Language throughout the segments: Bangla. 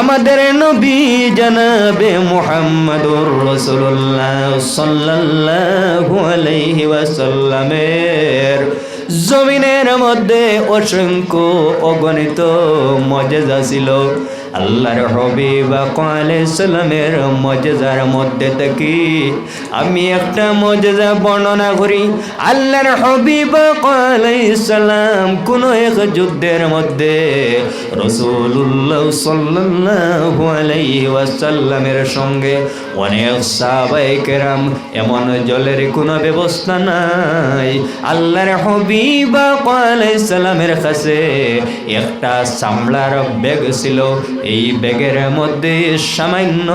আমাদের নবী জানাবে মোহাম্মদুর রসুল্লাহ সাল্লাল্লাহু আলাইহি ওয়াসাল্লামের জমিনের মধ্যে অসংখ্য অগণিত মজেজা ছিল। আল্লাহর হবিব সালামের মজার মধ্যে থাকি। আমি একটা মজা বর্ণনা করি, আল্লাহর হবিব সালাম কোন এক যুদ্ধের মধ্যে রসুল্লাহ সাল্লাহ আলাই ওয়াসাল্লামের সঙ্গে অনেক সাহাবাই কেরাম এমন জলের কোনো ব্যবস্থা নাই। আল্লাহর হবিব সালামের কাছে একটা সামলার ব্যাগ ছিল। এই ব্যাগের মধ্যে সামান্য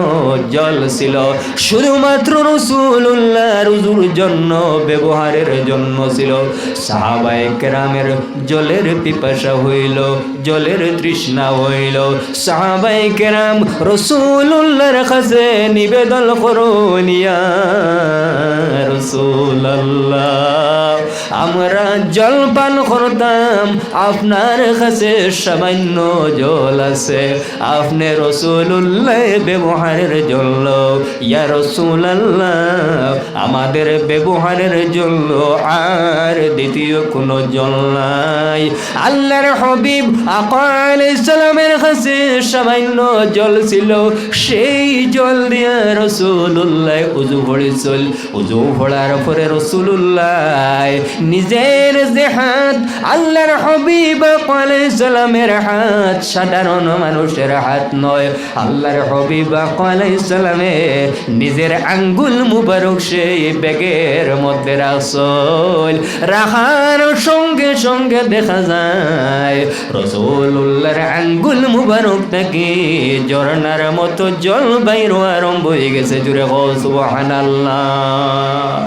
জল ছিল। শুধুমাত্র রসুল্লাহ রুজুর জন্য, ব্যবহারের জন্য ছিল। সাহাবাই কেরামের জলের পিপাসা হইল, জলের তৃষ্ণা হইল। সাহাবাই কেরাম রসুল্লাহর কাছে নিবেদন করুনিয়া রসুল্লাহ আমরা জল পান করতাম, আপনার কাছে সামান্য জল আছে। আপনি রসুল্লাহ ব্যবহারের জন্য, ইয়া রসুল্লাহ আমাদের ব্যবহারের জন্য আর দ্বিতীয় কোনো জল নাই। আল্লাহর হবিব আকাল ইসলামের কাছে সামান্য জল ছিল, সেই জল দিয়ে রসুল্লাহ উজু পড়েছিল উজু পড়ার পরে রসুল্লাহ নিজের যে হাত আল্লাহর হবিব সালামের হাত, সাধারণ মানুষের হাত নয়। আল্লাহর হবিব সালামে নিজের আঙ্গুল মুবারক সেই ব্যাগের মধ্যে রাখল রাখার সঙ্গে সঙ্গে দেখা যায় রসুল্লাহর আঙ্গুল মুবারক থেকে ঝর্ণার মতো জল বাইর আরম্ভ হয়ে গেছে জুড়ে সুবহান আল্লাহ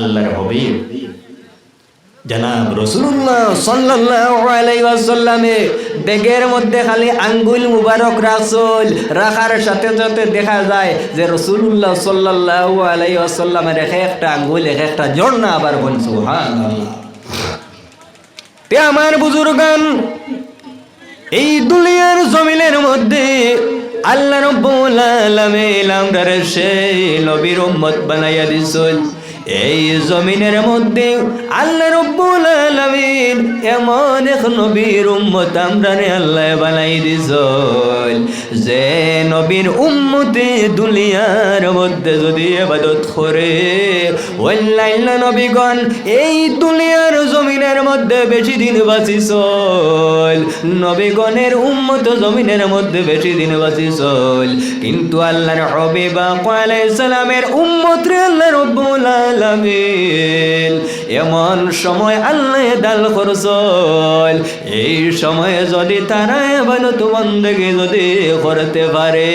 আল্লাহর জনাব রসুল্লাহ ব্যাগের মধ্যে খালি আঙ্গুল মুবারক রাসূল রাখার সাথে সাথে দেখা যায় যে রসুল্লাহ এক একটা আঙ্গুল, এক একটা ঝর্ণা আবার বল সুবহানাল্লাহ। তে আমার বুজুর্গান, এই দুনিয়ার জমিনের মধ্যে আল্লাহ রব্বুল আলামিন আমরার সেই নবীর উম্মত বানাইয়া দিছিল এই জমিনের মধ্যে আল্লাহ রব্বুল আলামিন এমন এক নবীর উম্মত আমরারে আল্লাহ বানাই দিছিল যে নবীর উম্মতে দুনিয়ার মধ্যে যদি ইবাদত করে অন্যান্য নবীগণ এই দুনিয়ার জমিনের মধ্যে বেশি দিন বাঁচিছিল নবীগণের উম্মত জমিনের মধ্যে বেশি দিন বাঁচিছিল কিন্তু আল্লাহর হবিবা আলাইহিস সালামের উম্মত রে আল্লাহ রব্বুল আলামিন এমন সময় আল্লাহ দাল করছল এই সময়ে যদি তারা ইবাদত বন্দেগী যদি করতে পারে,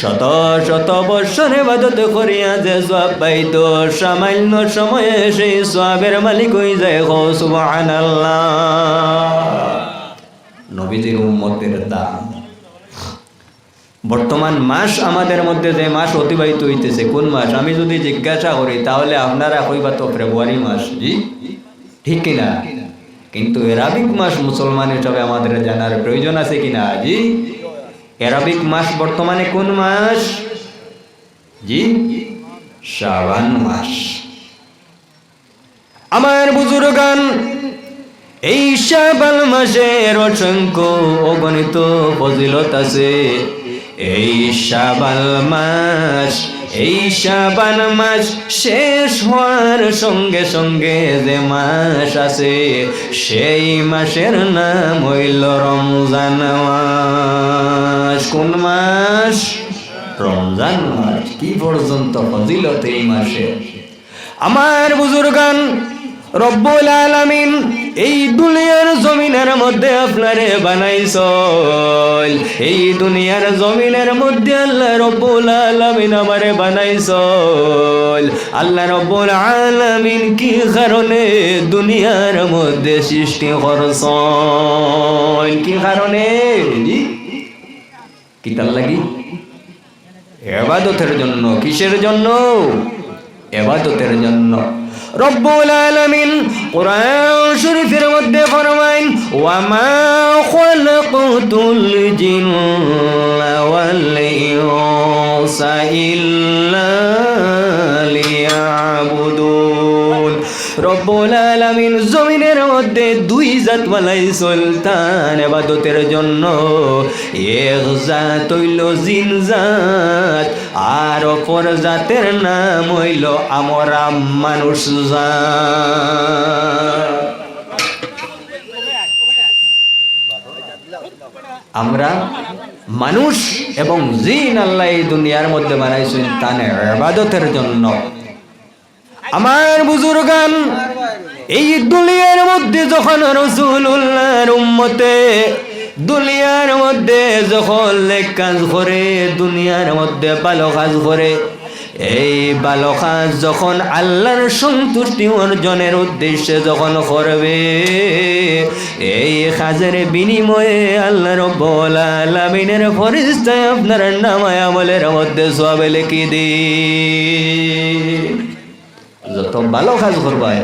শত শত বৎসর ইবাদত করিয়া যে সব পাইতো, সামান্য সময়ে সেই সবের মালিক হয়ে যায় সুবহানাল্লাহ। নবীজির উম্মতের দাম বর্তমান মাস আমাদের মধ্যে যে মাস অতিবাহিত হইতেছে, কোন মাস? আমি যদি জিজ্ঞাসা করি, তাহলে আপনারা কইবা তো ফেব্রুয়ারি মাস। জি ঠিক কিনা? কিন্তু এরাবিক মাস মুসলমান হিসাবে আমাদের জানার প্রয়োজন আছে কিনা? জি। এরাবিক মাস বর্তমানে কোন মাস? জি। শ্রাবণ মাস। আমার বুজুর্গান, এই শ্রাবণ মাসের অসংখ্য অগণিত ফজিলত আছে। এই শ্রাবণ মাস, এই শ্রাবণ মাস শেষ হওয়ার সঙ্গে সঙ্গে যে মাস আছে, সেই মাসের নাম হইল রমজান মাস। কোন মাস? রমজান মাস। কি পর্যন্ত ফজিলত এই মাসে? আমার বুজুর্গান রব্বুল আলামিন এই দুনিয়ার জমিনের মধ্যে আপনারে বানাইছ এই দুনিয়ার জমিনের মধ্যে আল্লাহ রব্বুল আলামিন আমারে বানাইছ আল্লাহ রব্বুল আলামিন কি কারণে দুনিয়ার মধ্যে সৃষ্টি করছ কি কারণে? কি তার লাগি? এবাদতের জন্য, কিসের জন্য? এবাদতের জন্য। রব্বুল আলামিন কোরআন শরীফের মধ্যে ফরমাইন ওয়ামা খালাকতুল জিন্না ওয়াল ইনসা ইল্লা লিয়াবুদুন আলামিন জমিনের মধ্যে দুই জাত বালাই সুলতান এবাদতের জন্য এক জাত হইল জিন জাত, আর অপর জাতের নাম হইল আমরা মানুষ জাত। আমরা মানুষ এবং জিন আল্লাহ এই দুনিয়ার মধ্যে বানাইছেন তানে ইবাদতের জন্য। আমার বুজুর্গান, এই দুনিয়ার মধ্যে যখন রসুল্লাহর উম্মতে, দুনিয়ার মধ্যে যখন লেক কাজ করে, দুনিয়ার মধ্যে ভালো কাজ করে, এই ভালো কাজ যখন আল্লাহর সন্তুষ্টি অর্জনের উদ্দেশ্যে যখন করবে, এই কাজের বিনিময়ে আল্লাহ রব্বুল আলামিনের ফরিস্তায় আপনার নামায় আমলের মধ্যে সবে লিখি দিই। যত ভালো কাজ করবায়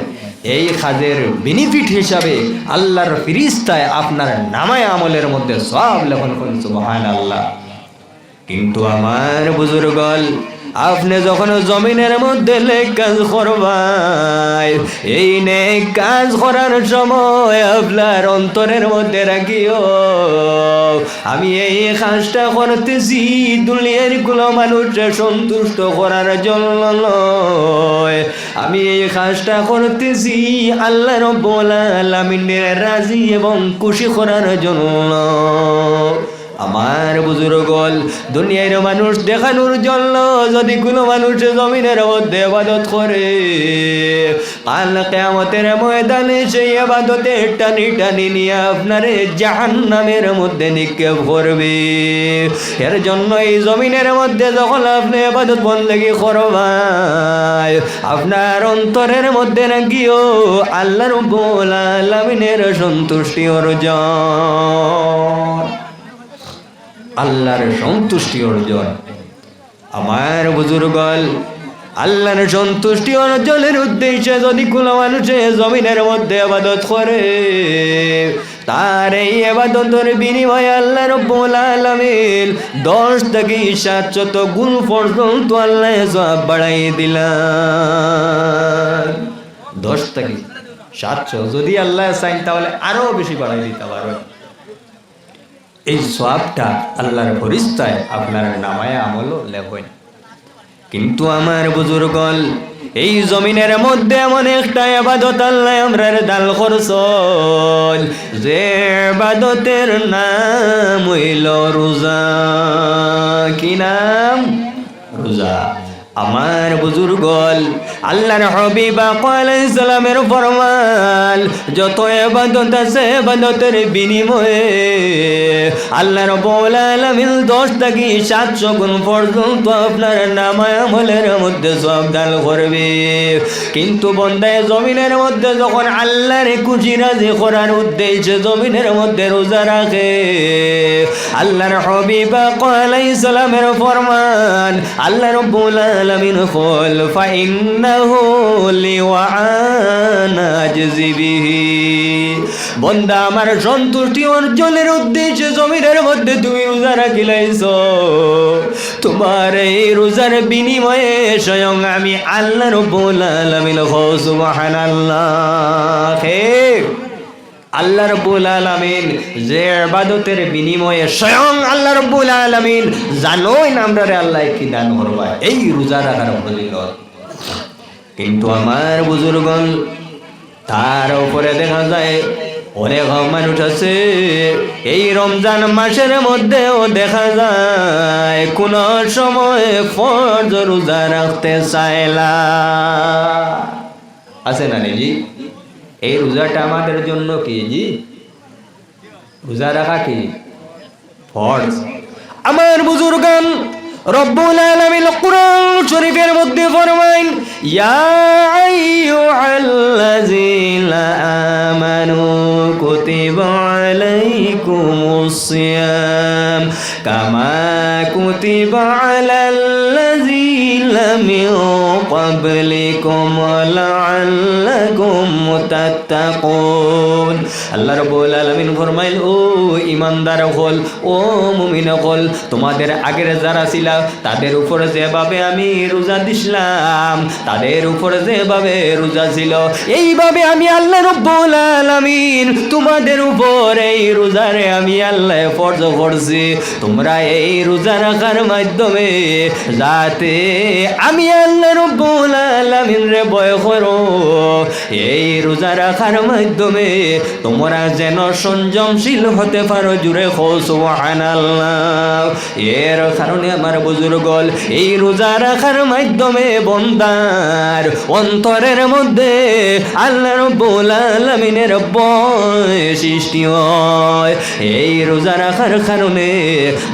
এই কাজের বেনিফিট হিসাবে আল্লাহর ফিরিস্তায় আপনার নামায় আমলের মধ্যে সব লেখন করেন মহান আল্লাহ কিন্তু আমার বুজুর্গল আপনি যখন জমিনের মধ্যে কাজ করবাই, এই নেক কাজ করার সময় আপনার অন্তরের মধ্যে রাখিও। আমি এই কাজটা করতেছি দুনিয়ার কোনো মানুষকে সন্তুষ্ট করার জন্য নয়। আমি এই কাজটা করতেছি আল্লাহ রব্বুল আলামিনের রাজি এবং খুশি করার জন্য। আমার বুজুর্গল, দুনিয়ার মানুষ দেখানোর জন্য যদি কোনো মানুষ জমিনের মধ্যে আবাদত করে, কাল কেমতের ময়দানে সেই আবাদতে টানি টানি নিয়ে আপনারে জাহান নামের মধ্যে নিক্ষেপ করবে। এর জন্য এই জমিনের মধ্যে যখন আপনি আবাদত বন্দেগি করবাই আপনার অন্তরের মধ্যে নাকিও আল্লাহর রব্বুল আলামিনের সন্তুষ্টি অর্জন। আল্লাহর সন্তুষ্টি অর্জন। আমার বুজুর্গল, আল্লাহর সন্তুষ্টি অর্জনের উদ্দেশ্যে যদি কোনো মানুষে জমিনের মধ্যে আবাদত করে, তার এই আবাদতের বিনিময়ে আল্লাহ রব্বুল দশ থেকে সাতশত গুণ পর্যন্ত আল্লাহ সব বাড়াই দিলাম দশ থেকে সাতশো যদি আল্লাহ চাইন, তাহলে আরও বেশি বাড়াই দিতে পারবে এই সবটা আল্লাহর ফরিস্তায় আপনার নামায় আমলও লেখেন কিন্তু আমার বুজুর্গল এই জমিনের মধ্যে এমন একটা আবাদত আল্লাহ আমরার দাল খরচল যে আবাদতের নাম হইল রোজা। কি নাম? রোজা। আমার বুজুর্গল, আল্লাহর হবিবা আলাইহিস সালামের ফরমান, যত ইবাদত আছে ইবাদতের বিনিময়ে আল্লাহ রাব্বুল আলামিন 10 থেকে 700 গুণ পর্যন্ত আপনার নামায় আমলের মধ্যে সব দান করবে। কিন্তু বন্দায় জমিনের মধ্যে যখন আল্লাহর খুশি রাজি করার উদ্দেশ্যে জমিনের মধ্যে রোজা রাখে, আল্লাহর হবিবা আলাইহিস সালামের ফরমান, আল্লাহ রাব্বুল কল ফাইন্নাহু লিওয়ানা আজজি বিহি বন্দা আমার সন্তুষ্টি অর্জনের উদ্দেশ্যে জমিনের মধ্যে তুমি রোজা রাখিলাইছ। তোমার এই রোজার বিনিময়ে স্বয়ং আমি আল্লাহ রব্বুল আলামিন সুবহানাল্লাহ। হে আল্লাহ রব্বুল আলামিন যে ইবাদতের বিনিময়ে স্বয়ং আল্লাহ রব্বুল আলামিন জানোই না আমরা আল্লাহ কি দান করবা। এই রোজা রাখার ফজিলত। কিন্তু আমার বুজুর্গন তার উপরে দেখা যায় অনেক মানুষ আছে, এই রমজান মাসের মধ্যেও দেখা যায় কোন সময় ফরজ রোজা রাখতে চাইলা আছে না জি এই রোজাটা আমাদের জন্য কি জি? রোজা রাখা কি? ফরজ। আমার বুজুর্গান রব্বুল আলামিন কোরআন শরীফের মধ্যে ফরমাইন, ইয়া আইয়ুহাল্লাযীনা আমানু কুতিবা আলাইকুমুস সিয়াম, কামা কুতিবা আলাল্লাযীনা من قبلكم لعلكم تتقون আল্লাহ রাব্বুল আলামিন ফরমাইল ও ইমানদার হল ও মুমিন হল তোমাদের আগের যারা ছিল তাদের উপর যেভাবে আমি রোজা দিছিলাম তাদের উপর যেভাবে রোজা ছিল এইভাবে আমি আল্লাহ রব্বুল আলামিন তোমাদের উপর এই রোজারে আমি আল্লাহ ফরজ করছি তোমরা এই রোজা রাখার মাধ্যমে যাতে আমি আল্লাহ রব্বুল আলামিন রে ভয় করো। এই রোজা রাখার মাধ্যমে তোমরা যেন সংযমশীল হতে পারো, জুড়ে সুবহানাল্লাহ। এর কারণে আমার বুজুর্গল এই রোজা রাখার মাধ্যমে বন্দার অন্তরের মধ্যে আল্লাহ রব্বুল আলামিনের ভয় সৃষ্টি হয়। এই রোজা রাখার কারণে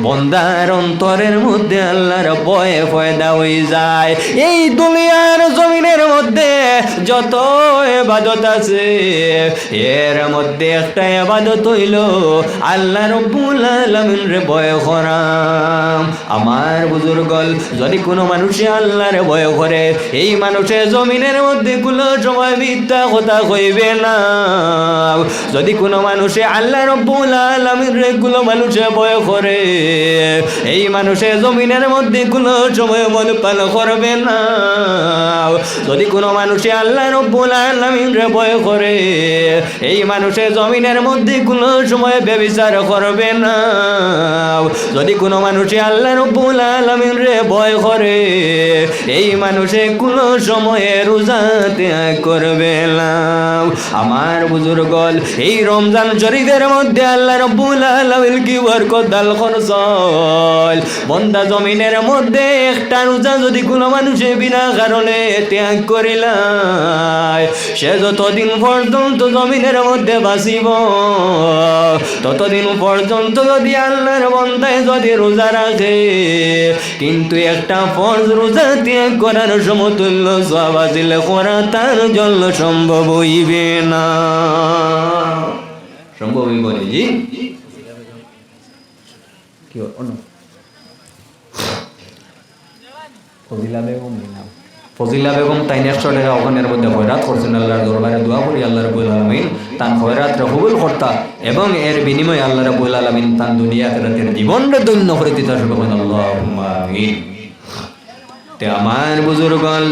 বন্দার অন্তরের মধ্যে আল্লাহর ভয়ে ফয়দা হয়ে যায়। এই দুনিয়ার জমিনের মধ্যে যত এবাদত আছে, এর মধ্যে একটা এবাদত হইল, আল্লাহ রব্বুল আলামিন রে ভয় করাম। আমার বুজুর্গল, যদি কোনো মানুষে আল্লাহরে ভয় করে, এই মানুষের জমিনের মধ্যে কোনো সময় মিথ্যা কথা কইবে না। যদি কোনো মানুষে আল্লাহ রব্বুল আলামিন রে কোনো মানুষে ভয় করে, এই মানুষের জমিনের মধ্যে কোনো সময় মন পাল করবে না। যদি কোনো মানুষে আল্লাহ রব্বুল আলামিন রে ভয় করে, এই মানুষের জমিনের মধ্যে কোনো সময় ব্যবিচার করবে না। যদি কোনো মানুষে আল্লাহ রব্বুল আলামিন রে ভয় করে, এই মানুষে কোনো সময়ে রোজা ত্যাগ করবে না। আমার বুজুর্গল এই রমজান শরীফের মধ্যে আল্লাহ রব্বুল আলামিন কি বরকত দাল খরচল বন্দা জমিনের মধ্যে একটা রোজা যদি কোনো মানুষে বিনা কারণে ত্যাগ করিলায়, সে যতদিন পর্যন্ত জমিনের মধ্যে বাঁচিব, ততদিন পর্যন্ত যদি আল্লাহর বন্দায় যদি রোজা রাখে, কিন্তু একটা ফরজ রোজা ত্যাগ করার সমতুল্য সব আসলে করা তার জন্য সম্ভব হইবে না। সম্ভব হইব জি? কি অন্য ফজিলা বেগম ফজিলা বেগম তাই একশো টাকা ওখানের মধ্যে খয়রাত করছেন আল্লাহর দরবারে দোয়া করি, আল্লাহ রবুল আলমিন তান খয়রাত কবুল কর্তা এবং এর বিনিময়ে আল্লাহ রবুল আলমিন তান দুনিয়া কেরাতের জীবনটা দৈন্য করে দিতে আসবে। আল্লাহ তে আমার বুজুর্গল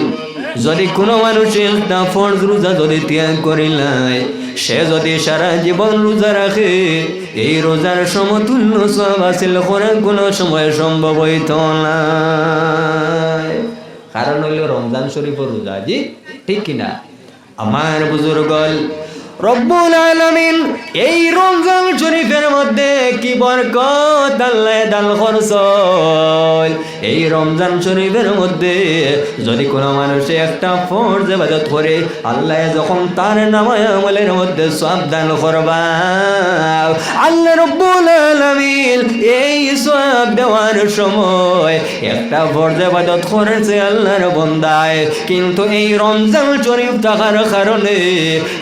যদি কোনো মানুষের ফরজ রোজা যদি ত্যাগ করিলাই সে যদি সারা জীবন রোজা রাখে, এই রোজার সমতুল্য সব আসিল করে কোনো সময় সম্ভব হইত না। কারণ হইল রমজান শরীফের রোজা জি, ঠিক কিনা আমার বুজুর্গল রব্বুল আলামিন এই রমজান শরীফের মধ্যে কি বরকত আল্লাহ দান করছল এই রমজান শরীফের মধ্যে যদি কোনো মানুষে একটা ফরজ ইবাদত করে, আল্লাহ যখন তার নামায় আমলের মধ্যে সব দান করবা আল্লাহ রব্বুল আলামিন এই সব দেওয়ার সময় একটা ফরজ ইবাদত করেছে আল্লাহর বন্দায়। কিন্তু এই রমজান শরীফ থাকার কারণে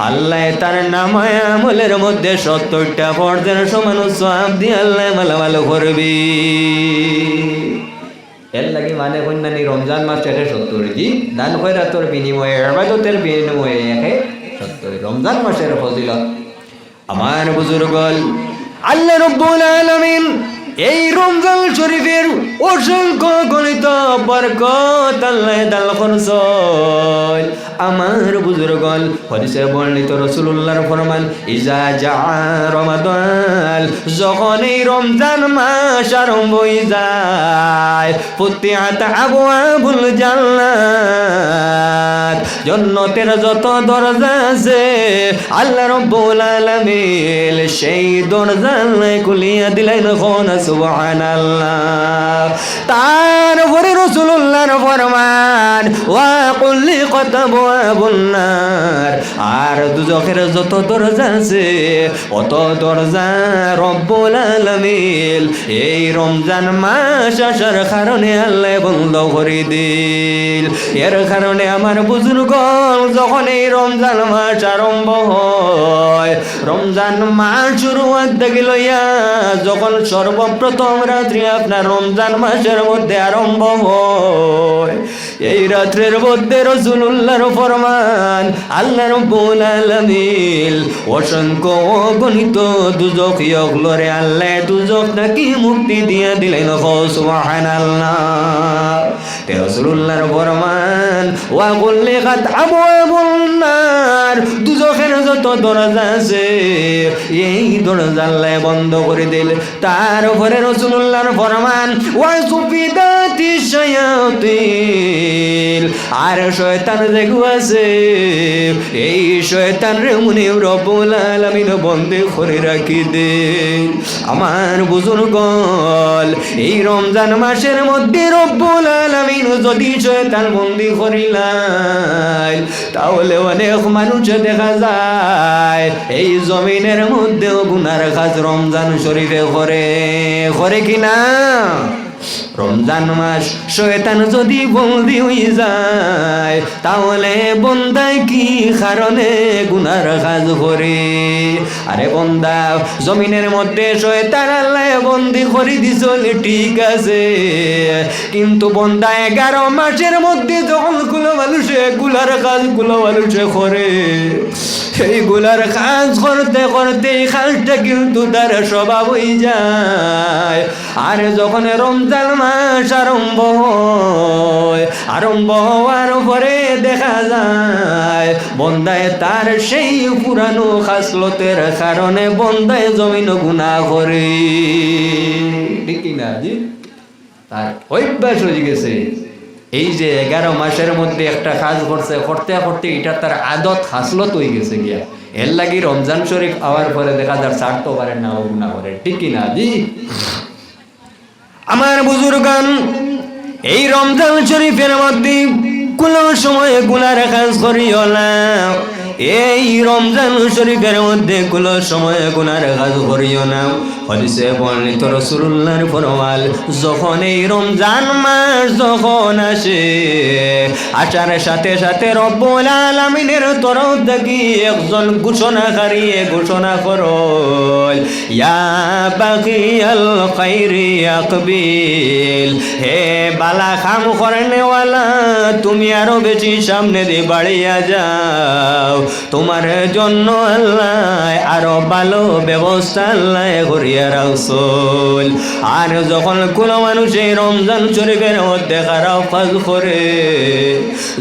আল্লাহ তার নামায় আমলের মধ্যে সত্তরটা ফরজের সমান সব দিয়ে আল্লাহ মালামাল করবি। এর লাগি মানে কন্যানি রমজান মাস একে সত্তর দান কইরা তোর বিনিময়ে, এবাদতের বিনিময়ে একে সত্তর, রমজান মাসের ফজিলত। আমার বুজুর্গল, আল্লাহ রব্বুল আলামিন এই রমজান শরীফের অসংখ্য গণিত বরকত আল্লাহ দাল আমার বুজুর্গল হদিসে বর্ণিত রসুল্লাহর ফরমান, ইজা যা রমাদান যখন এই রমজান মাস আরম্ভ হয়ে যায় ফুতিয়াত আবু আবুল জান্নাত জন্নতের যত দরজা আছে, আল্লাহ রব্বুল আলামিন সেই দরজা খুলিয়া দিলেন কোন সুবহানাল্লাহ। তারপরে রাসূলুল্লাহর ফরমান ওয়া কুল্লি কতবু আবুন্নার আর দুজকের যত দরজা আছে, অত দরজা রব্বুল আলামিন। এই রমজান মাস আসার কারণে আল্লাহ বন্ধ করে দিল। এর কারণে আমার বুজুর্গ যখন এই রমজান মাস আরম্ভ হয়, রমজান মাস শুরু থেকে লইয়া যখন সর্বপ্রথম রাত্রি আপনার রমজান মাসের মধ্যে আরম্ভ হয়। এই রাত্রের মধ্যে রসুল্লাহর ফরমান, আল্লাহ রব্বুল আলামিন অসংখ্য অগণিত দুজক ইয়গলরে আল্লাহ দুজক নাকি মুক্তি দিয়ে দিলেন। সুবহানাল্লাহ। তে রসুল্লাহর ফরমান, ওয়া গুল্লিকাত আবওয়াবুন নার দুজখের যত দরজা আছে, এই দরজা আল্লাহ বন্ধ করে দিল। তার উপরে রসুল্লাহর ফরমান, ওয়া সুফিদাতি শায়াতিন আর শয়তান যেগু আছে এই শয়তান রে মুনি রব্বুল আলামিন বন্দে করে রাখি দে। আমার বুজুর্গ, এই রমজান মাসের মধ্যে রব্বুল আলামিন যদি শয়তান বন্দি করিলাই তাহলে অনেক মানুষ দেখা যায়, এই জমিনের মধ্যেও গুনার কাজ রমজান শরীফে করে। করে কিনা রমজান মাস শয়তান যদি বন্দি হয়ে যায়, তাহলে বন্দায় কি কারণে গুনার কাজ করে? আরে বন্দা, জমিনের মধ্যে শয়তান আল্লাহ বন্দি করে দিছিল ঠিক আছে। কিন্তু বন্দা, এগারো মাসের মধ্যে যখনগুলো মানুষে গুলার কাজগুলো মানুষে করে। এইগুলার কাজ করতে করতে এই কাজটা কিন্তু তার স্বভাব হয়ে যায়। আর যখন রমজান মাস আরম্ভ হয়। আরম্ভ হওয়ার পরে দেখা যায়, বন্দায় তার সেই পুরানো খাসলতের কারণে বন্দায় জমিন গুণা করে। ঠিক না, জি? তার অভ্যাস হয়ে গেছে। এই যে এগারো মাসের মধ্যে একটা কাজ করছে, করতে করতে এটা তার আদত হাসলত হয়ে গেছে গিয়া। এর লাগি রমজান শরীফ আওয়ার পরে দেখা যায় ছাড়তে পারে না গুণা করে। ঠিক কি না, জি? আমার বুজুরগান এই রমজান শরীফের মধ্যে কোনো সময় গুনার কাজ করিও না। এই রমজান শরীফের মধ্যে কোন সময় গুনার কাজ করিও না। হদিসে বর্ণিত রসুল্লাহর ফরমাল, যখন এই রমজান মাস যখন আসে, আসার সাথে সাথে রব্বুল আলামিনের তরফ দেখি একজন ঘোষণাকারী ঘোষণা করল, ইয়া বাকিয়াল খাইরি আকবিল, হে বালা খাম করেনেওয়ালা তুমি আরও বেশি সামনে দিয়ে বাড়িয়া যাও। তোমার জন্য আল্লাহ আরও ভালো ব্যবস্থা আল্লাহ করিয়া রাখছল আর যখন কোনো মানুষ রমজান শরীফের মধ্যে খারাপ কাজ করে,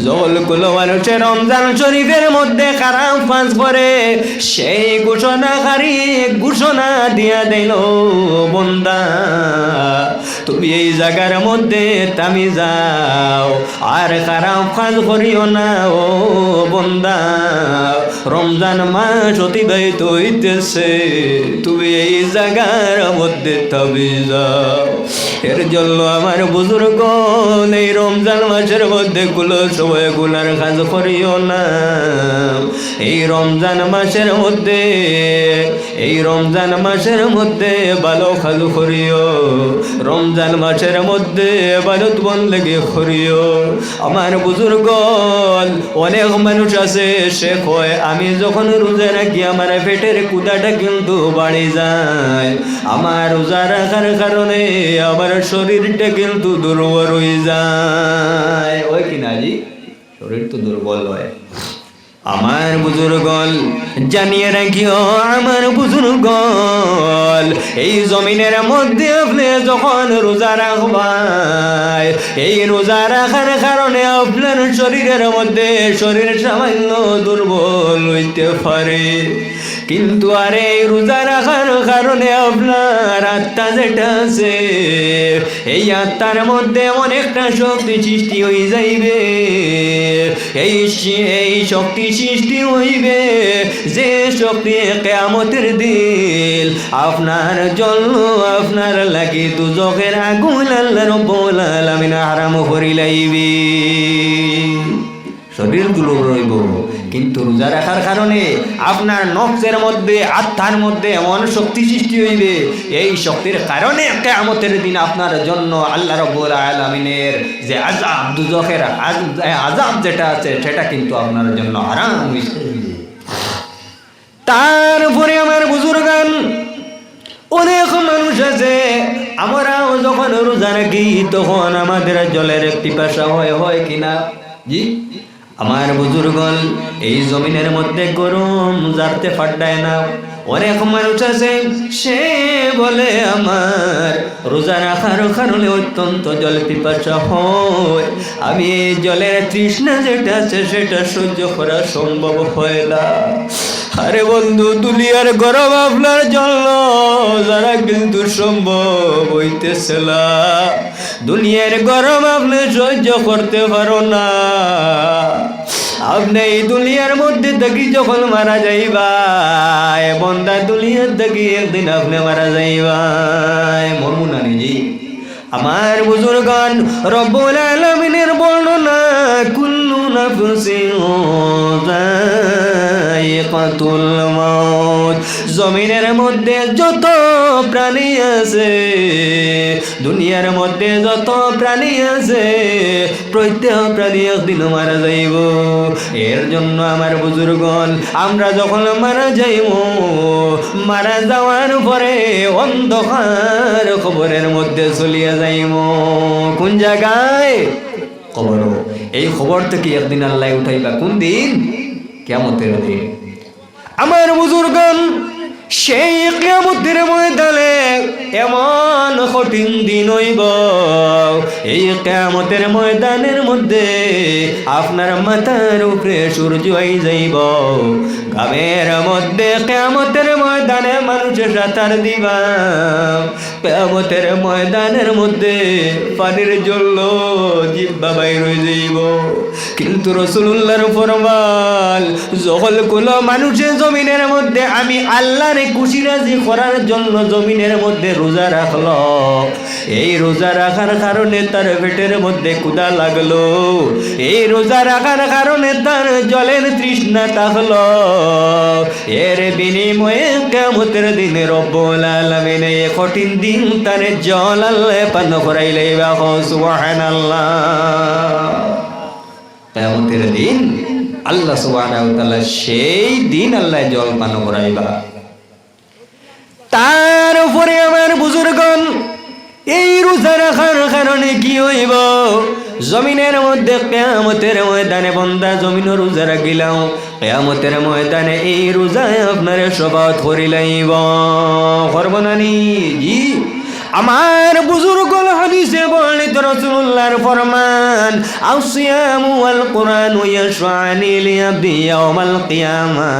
যখন কোনো মানুষের রমজান শরীফের মধ্যে খারাপ কাজ করে, সেই ঘোষণাকারী ঘোষণা দিয়া দিল বন্দা তুমি এই জায়গার মধ্যে তামি যাও, আর খারাপ কাজ করিও না, ও বন্দা। রমজান মাস অতিবাহিত হইতেছে, তুমি এই জায়গার মধ্যে তামি যাও। এর জন্য আমার বুজুর্গ এই রমজান মাসের মধ্যে গুলো সময়গুলার কাজ করিও না। এই রমজান মাসের মধ্যে, এই রমজান মাসের মধ্যে ভালো খালু করিও। রমজান মাসের মধ্যে বালত বন লেগে করিও। আমার বুজুর্গ, অনেক মানুষ আছে, সে কয়, আমি যখন রোজা রাখি, আমার পেটের কুদাটা কিন্তু বাড়ি যায়। আমার রোজা রাখার কারণে আমার শরীরটা কিন্তু দুর্বল হয়ে যায়। ওই কিনা জি শরীর তো দুর্বল হয়। আমার বুজুর্গল, জানিয়ে রাখিও আমার বুজুর্গল, এই জমিনের মধ্যে আপনি যখন রোজা রাখবাই, এই রোজা রাখার কারণে আপনার শরীরের মধ্যে শরীর সামান্য দুর্বল হইতে পারে। কিন্তু আরে রোজা রাখার কারণে আপনার আত্মা যেটা আছে, এই আত্মার মধ্যে অনেকটা শক্তি সৃষ্টি হয়ে যাইবে। এই এই শক্তি সৃষ্টি হইবে যে শক্তি একে কেয়ামতের দিল আপনার জন্য, আপনার লাগি দুজকের আগুন আল্লাহ রব্বুল আলামিন আরাম করি লাইবি শরীর রইব কিন্তু রোজা রাখার কারণে আপনার নফসের মধ্যে, আত্মার মধ্যে এমন শক্তি সৃষ্টি হইবে। এই শক্তির কারণে কেয়ামতের দিন আপনার জন্য আল্লাহ রব্বুল আলমিনের যে আজাব দুজখের আজ- আজাব যেটা আছে, সেটা কিন্তু আপনার জন্য আরাম তারপরে আমার বুজুর্গান, অনেক মানুষ আছে, আমরাও যখন রোজা রাখি তখন আমাদের জলের পিপাসা হয় হয় কিনা? জি? আমার বুজুর্গল এই জমিনের মধ্যে গরম জারতে ফাড্ডায় না। অনেক মানুষ আছে সে বলে আমার, রোজা রাখার কারণে অত্যন্ত জল পিপাসা হয়। আমি এই জলের তৃষ্ণা যেটা আছে, সেটা সহ্য করা সম্ভব হয় না। আরে বন্ধু, দুনিয়ার গরম আপনার জন্য। যারা কিন্তু সম্ভব হইতেছে না। দুনিয়ার গরম আপনি সহ্য করতে পারো না। আপনি এই দুনিয়ার মধ্যে থাকি যখন মারা যাইবা বন্দা দুনিয়ার থাকি একদিন আপনি মারা যাইবা। মরমুনা নিজে আমার বুজুর্গান, রব্বুল আলামিনের বর্ণনা, কুল্লু নাফসিন যায়িকাতুল মাউত জমিনের মধ্যে যত প্রাণী আছে, দুনিয়ার মধ্যে যত প্রাণী আছে, প্রত্যেক প্রাণী একদিন মারা যাইব। এর জন্য আমার বুজুর্গন আমরা যখন মারা যাইব, মারা যাওয়ার পরে অন্ধকার খবরের মধ্যে চলিয়া যাইব। কোন জায়গায়? খবর এই খবর থেকে একদিন আল্লাহ উঠাইবা কোন দিন? কেমতের দিন। আমার বুজুর্গন, সেই কেমতের ময়দানে এমন কঠিন দিন হইব। এই কেমতের ময়দানের মধ্যে আপনার মাথার উপরে সূর্য আই যাইব। গ্রামের মধ্যে কেমতের ময়দানে মানুষের সাঁতার দিবা। কেমতের ময়দানের মধ্যে পানির জল জিব্বা বাইর যাইব। কিন্তু রসুল্লাহর ফরমান, যখন কোনো মানুষের জমিনের মধ্যে আমি আল্লাহরে খুশি রাজি করার জন্য জমিনের মধ্যে রোজা রাখল, এই রোজা রাখার কারণে তার পেটের মধ্যে কুদা লাগল, এই রোজা রাখার কারণে তার জলের তৃষ্ণা থাকল। এর বিনিময়ে কেমতের দিনে রব্বুল আলামিন কঠিন দিন তার জল আল্লাহ পান করাইলে বাহো সুবহানাল্লাহ। কেমতের দিন আল্লাহ সুবহানাহু তাআলা সেই দিন আল্লাহ জল পান করাইবা। তার উপরে আমার বুজুর্গন এই রোজা রাখার কারণে কি হইব? জমিনের মধ্যে কেয়ামতের ময়দানে বন্দা জমিন রোজা রাখিলাম। কেয়ামতের ময়দানে এই রোজায় আপনার শপথ করিলাইব করবনানি জি। আমার বুজুর্গ হাদিসে বর্ণিত রাসূলুল্লাহর ফরমান ওয়াল কুরআন লিআবদি ইয়াউমাল কিয়ামা।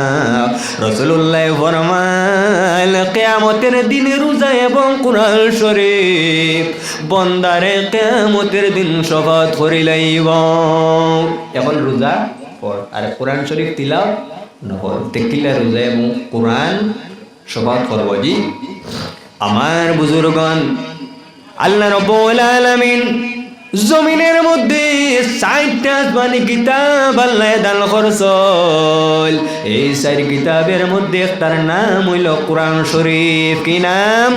রাসূলুল্লাহ ফরমান, কিয়ামতের দিনে রোজা এবং কুরআন শরীফ, বন্দারে কিয়ামতের দিন শপথ করিলাইব। এখন রোজা পড়, আর কোরআন শরীফ তিলাও নকর। তেকিলা রোজা এবং কোরআন শপথ করব জি? আমার বুজুরগণ, আল্লাহ রব্বুল আলামিন জমিনের মধ্যে ষাটটা আসমানি কিতাব আল্লাহ দান করছল এই চার কিতাবের মধ্যে তার নাম হইল কোরআন শরীফ। কি নাম?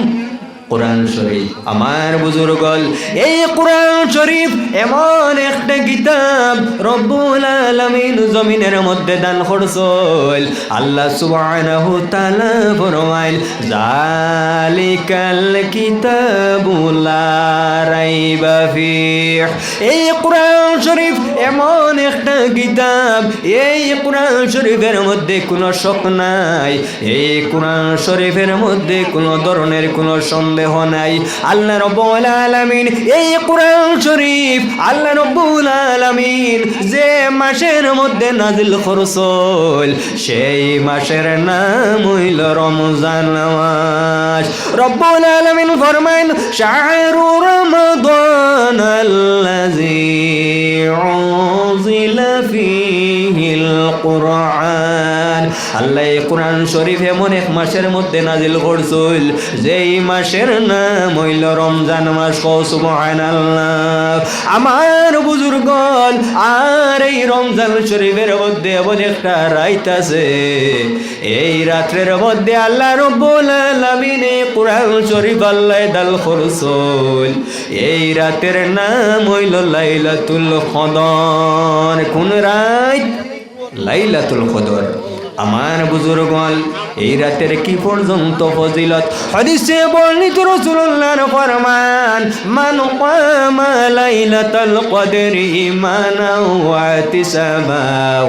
কোরআন শরীফ। আমার বুজুর্গল, এই কোরআন শরীফ এমন একটা কিতাব রব্বুল আলামিন জমিনের মধ্যে দান করছল আল্লাহ সুবহানাহু তাআলা ফরমাইল, জালিকাল কিতাবু লা রাইবা ফিহ। এই কোরআন শরীফ এমন একটা কিতাব, এই কোরআন শরীফের মধ্যে কোনো শক নাই, এই কোরআন শরীফের মধ্যে কোনো ধরনের কোনো সন্দেহ নাই। আল্লাহ রব্বুল আলামিন, এই কোরআন শরীফ আল্লাহ রব্বুল আলামিন যে মাসের মধ্যে নাজিল করছল সেই মাসের নাম হইল রমজান মাস রব্বুল আলামিন ফরমাইন, শাহরু রমাদান আল্লাযী উনজিলা ফিহিল কুরআন আল্লাহ এই কোরআন শরীফ এমন এক মাসের মধ্যে নাজিল করছিল, যেই মাসের নাম হইল রমজান মাস। সুবহানাল্লাহ। আমার বুজুর্গ আর এই রমজান শরীফের মধ্যে এমন একটা রাইত আছে। এই রাত্রের মধ্যে আল্লাহ রব্বুল আলামিন কোরআন শরীফ আল্লাহ দাল করছল। এই রাতের নাম হইল লাইলাতুল কদর। কোন রাত? লাইলাতুল কদর আমার বুজুর্গল এই রাতের কি পর্যন্ত ফজিলত? হাদিসে বর্ণিত রাসূলুল্লাহর ফরমান, মান কামা লাইলাতুল কদর ইমানাও ওয়া ইহতিসাবা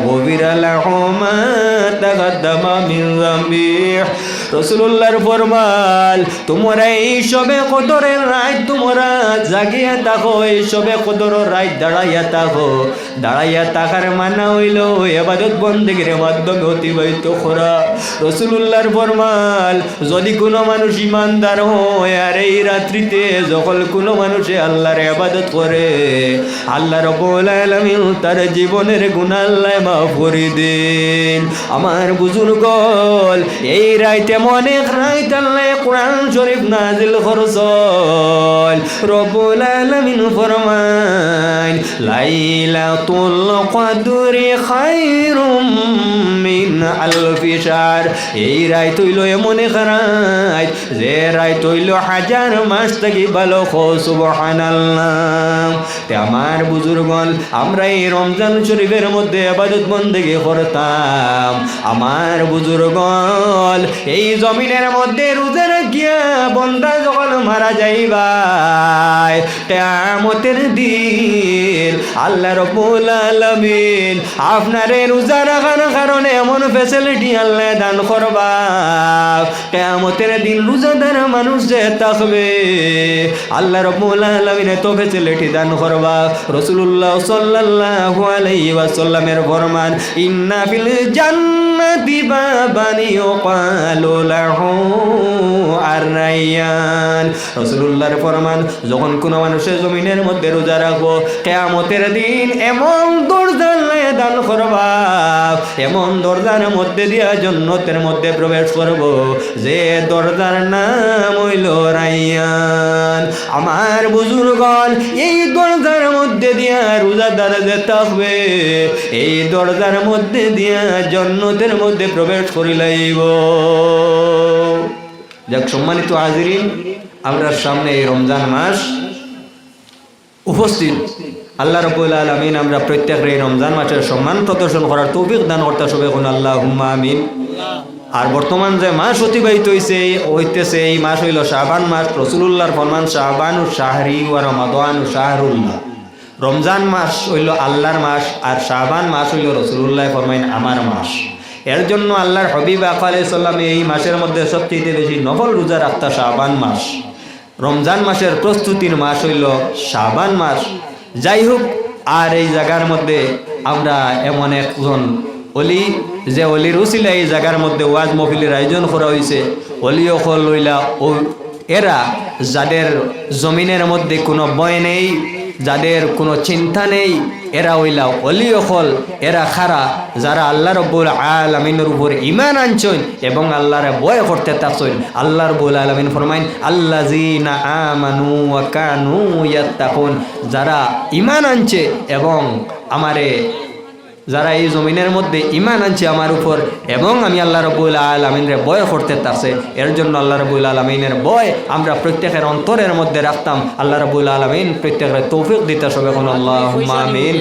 গুফিরা লাহু মিন যামবিহ। রাসূলুল্লাহর ফরমান, তোমরা এই সবে কদরের রাত তোমরা জাগিয়া থাকো এই সবে কদরের রাত দাঁড়াইয়া থাকো। দাঁড়াইয়া থাকার মানা হইল, এবাদত বন্দেগীর মাধ্যমে অতিবাহিত করা। রসুল্লাহর ফরমাল যদি কোনো মানুষ ইমানদার হয়, আর এই রাত্রিতে যখন কোনো মানুষে আল্লাহর আবাদত করে, আল্লাহ রব্বুল আলামিন তার জীবনের আল্লাহ মাফ করে দেন। আমার বুজুর্গল, এই রাইতে অনেক রাইত আল্লাহ কোরআন শরীফ নাজিল করছল রব্বুল আলামিন ফরমান লাইলাতুল কদরি খায়রুম মিন আলফি শাহর। এই রায় তৈল এমন এক রায় যে রায় তৈল হাজার মাস থেকে ভালো খো সুবহানাল্লাহ। তে আমার বুজুর্গন আমরা এই রমজান শরীফের মধ্যে আবাদত বন্দেগি করতাম। আমার বুজুর্গন এই জমিনের মধ্যে রোজা রাখিয়া বন্দা যখন মারা যাইবাই, কেয়ামতের দিন আল্লাহ রব্বুল আলামিন আপনারে রোজা রাখার কারণে এমন ফ্যাসিলিটি আল্লাহ দান করবা কেয়ামতের দিন রোজাদার মানুষ যে থাকবে, আল্লাহ রব্বুল আলামিন এত ফ্যাসিলিটি দান করবা রাসূলুল্লাহ সাল্লাল্লাহু আলাইহি ওয়াসাল্লামের ফরমান, ইন্না ফিল জান্নাতি বাবানি আর রাইয়ান রসুল্লাহর ফরমান, যখন কোনো মানুষের জমিনের মধ্যে রোজা রাখব, কেয়ামতের দিন এমন দরজা আল্লাহ দান করবা। এমন দরজার মধ্যে দিয়া জন্নতের মধ্যে প্রবেশ করব। যে দরজার নাম হইল রাইয়ান। আমার বুজুর্গন এই দরজার মধ্যে দিয়া রোজাদার যেতে হবে। এই দরজার মধ্যে দিয়া জন্নতের মধ্যে প্রবেশ করিলাইব যাক, সম্মানিত হাজিরিন, আমরা সামনে এই রমজান মাস উপস্থিত। আল্লাহ রবুল আলমিন আমরা প্রত্যেক এই রমজান মাসের সম্মান প্রদর্শন করার তৌফিক দান করতে সবে কোন আল্লাহ হুম্মা আমিন। আর বর্তমান যে মাস অতিবাহিত হইছে, হইতেছে এই মাস হইল শাহবান মাস। রসুলুল্লাহর ফরমান শাহবান ও শাহরি ও রমাদান ও শাহরুল্লাহ। রমজান মাস হইল আল্লাহর মাস আর শাহবান মাস হইল রসুলুল্লাহ ফরমাইন আমার মাস। এর জন্য আল্লাহর হবিব আকালে সাল্লাম এই মাসের মধ্যে সবচেয়ে বেশি নফল রোজা রাখতা শাহবান মাস। রমজান মাসের প্রস্তুতির মাস হইল শাবান মাস। যাই হোক আর এই জায়গার মধ্যে আমরা এমন একজন অলি, যে অলির উচিলা এই জায়গার মধ্যে ওয়াজ মফিলের আয়োজন করা হয়েছে অলি অকল লইলা, ও, এরা যাদের জমিনের মধ্যে কোনো বয় নেই যাদের কোনো চিন্তা নেই, এরা ওইলা অলি অকল, এরা খারা। যারা আল্লাহ রব্বুল আলমিনের উপর ইমান আনছেন এবং আল্লাহরে বয় করতে থাকছেন আল্লাহ রব্বুল আলমিন ফরমাইন আল্লাহ জিনা আমানু কানু ইয়াত্তাকুন। যারা ইমান আনছে এবং আমারে যারা এই জমিনের মধ্যে ইমান আনছে আমার উপর এবং আমি আল্লাহ রবুল আলমিনের বয় করতে তারছে, এর জন্য আল্লাহ রবুল আলমিনের বয় আমরা প্রত্যেকের অন্তরের মধ্যে রাখতাম। আল্লাহ রবুল আলমিন প্রত্যেকের তৌফিক দিতে সবে আল্লাহ আমিন।